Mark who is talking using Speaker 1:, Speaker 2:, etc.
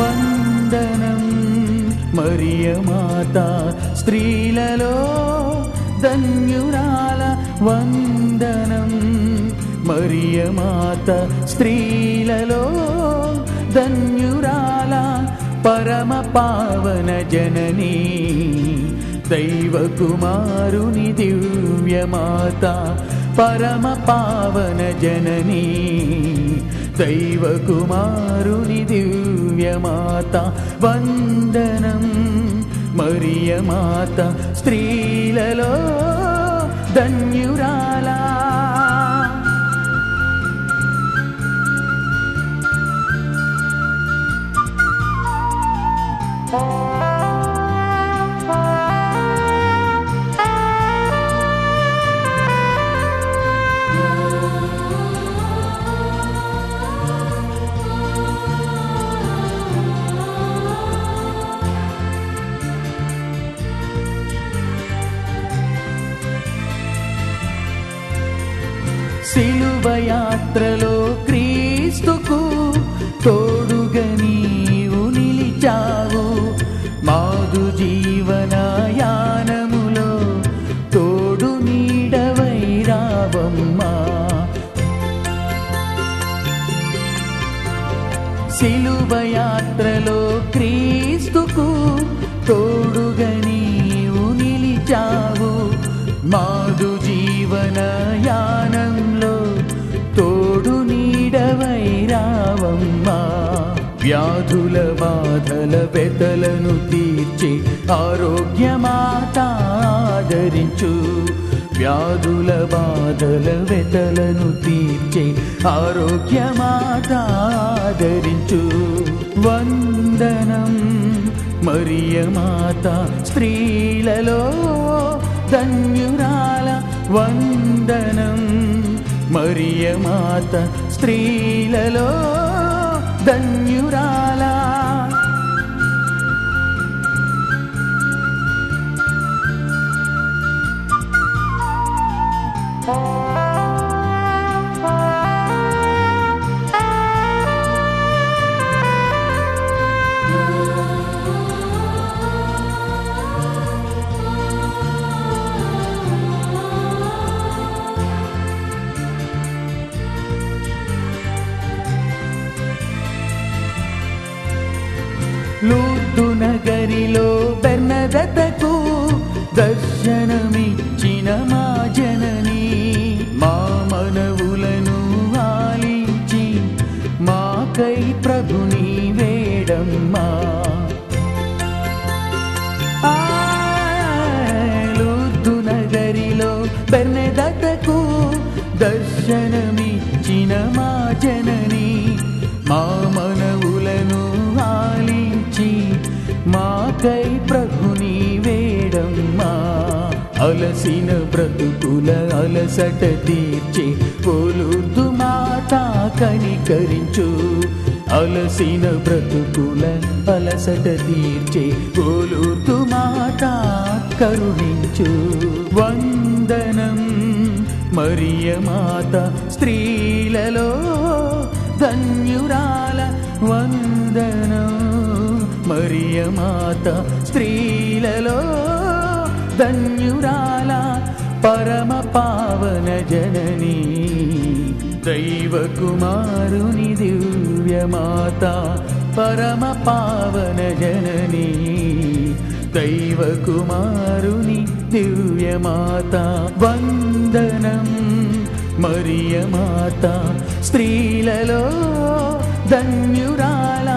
Speaker 1: వందనం. మరియమాత స్త్రీలలో ధన్యురాల వందనం. మరియమాత స్త్రీలలో ధన్యురాల పరమ పావన జననీ. దైవకుమారుని దివ్యమాత పరమ పావన జననీ. दैवकुमारुणि दिव्यमाता वन्दनं मर्य माता स्त्रीलला సిలువ యాత్రలో క్రీస్తుకు తోడుగా నీవు నిలిచావు. మాదు జీవన యానములో తోడు నీడవై రావమ్మా. సిలువ యాత్రలో క్రీస్తుకు తోడుగా నీవు నిలిచావు. మాదు జీవన వ్యాధుల బాధల వెతలను తీర్చి ఆరోగ్యమాత ఆదరించు. వ్యాధుల బాధల వెతలను తీర్చి ఆరోగ్యమాత ఆదరించు. వందనం మరియమాత స్త్రీలలో ధన్యురాల వందనం మరియమాత స్త్రీలలో ధన్యురాలా మాకై ప్రభుని వేడమ్మా ఆ, నగరిలో బెర్నెదతకు దర్శనమిచ్చిన మా జనని మా మనవులను ఆలించి మాకై ప్రభుని వేడమ్మా అలసిన బ్రతుకుల అలసట తీర్చి పోలుర్దు మాతా కనికరించు అలసిన బ్రతుకుల అలసట తీర్చే పోలుర్దు మాత కరుణించు వందనం మరియమాత స్త్రీలలో ధన్యురాల వందనం మరియమాత స్త్రీలలో ధన్యురాల పరమ పావన జననీ దైవ కుమారుని దివ్యమాత పరమ పావన జననీ. దైవ కుమారుని దివ్యమాత వందనం మరియమాత స్త్రీలలో ధన్యురాల